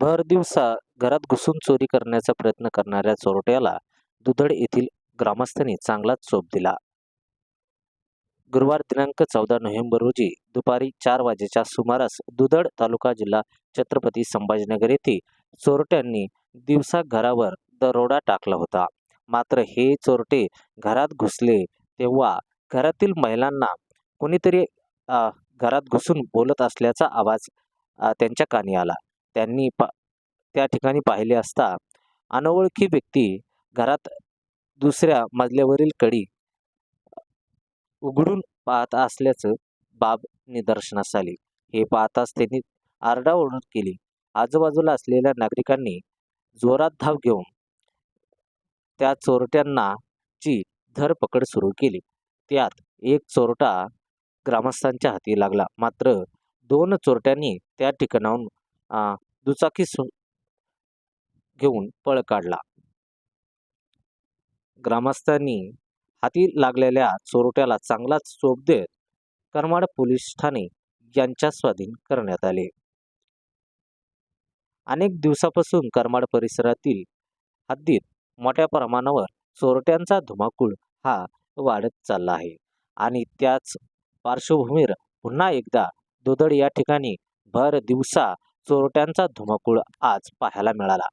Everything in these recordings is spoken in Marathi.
भर दिवसा घरात घुसून चोरी करण्याचा प्रयत्न करणाऱ्या चोरट्याला दुधड येथील ग्रामस्थांनी चांगलाच चोप दिला. गुरुवार दिनांक चौदा नोव्हेंबर रोजी दुपारी चार वाजेच्या सुमारास दुधड तालुका जिल्हा छत्रपती संभाजीनगर येथे चोरट्यांनी दिवसा घरावर दरोडा टाकला होता. मात्र हे चोरटे घरात घुसले तेव्हा घरातील महिलांना कोणीतरी घरात घुसून बोलत असल्याचा आवाज त्यांच्या कानी आला. त्यांनी पा त्या ठिकाणी पाहिले असता अनोळखी व्यक्ती घरात दुसऱ्या मजल्यावरील कडी उघडून पाहत असल्याचं बाब निदर्शनास आली. हे पाहताच त्यांनी आरडाओरड केली. आजूबाजूला असलेल्या नागरिकांनी जोरात धाव घेऊन त्या चोरट्यांना ची धरपकड सुरू केली. त्यात एक चोरटा ग्रामस्थांच्या हाती लागला. मात्र दोन चोरट्यांनी त्या ठिकाणाहून दुचाकी घेऊन पळ काढला. ग्रामस्थांनी हाती लागलेल्या चोरट्याला चांगलाच चोप देत करमाड पोलीस ठाणे यांच्या स्वाधीन करण्यात आले. अनेक दिवसापासून करमाड परिसरातील हद्दीत मोठ्या प्रमाणावर चोरट्यांचा धुमाकूळ हा वाढत चालला आहे आणि त्याच पार्श्वभूमीवर पुन्हा एकदा दुधड या ठिकाणी भर दिवसा चोरट्यांचा धुमाकूळ आज पाहायला मिळाला.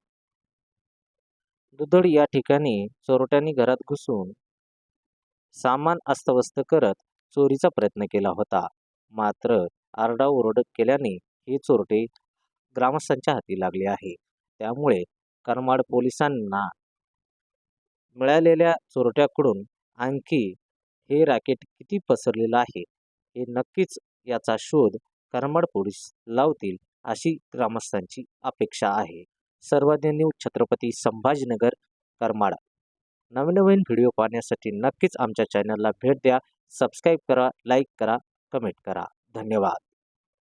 दुधड या ठिकाणी चोरट्यांनी घरात घुसून सामान अस्तव्यस्त करत चोरीचा प्रयत्न केला होता. मात्र आरडाओरड केल्याने हे चोरटे ग्रामस्थांच्या हाती लागले आहे. त्यामुळे करमाड पोलिसांना मिळालेल्या चोरट्याकडून आणखी हे रॅकेट किती पसरलेलं आहे हे नक्कीच याचा शोध करमाड पोलीस लावतील अशी ग्रामस्थांची अपेक्षा आहे. सर्वज्ञ न्यूज छत्रपती संभाजीनगर करमाड नवीन नवीन व्हिडिओ पाहण्यासाठी नक्कीच आमच्या चॅनलला भेट द्या. सबस्क्राईब करा लाईक करा कमेंट करा. धन्यवाद.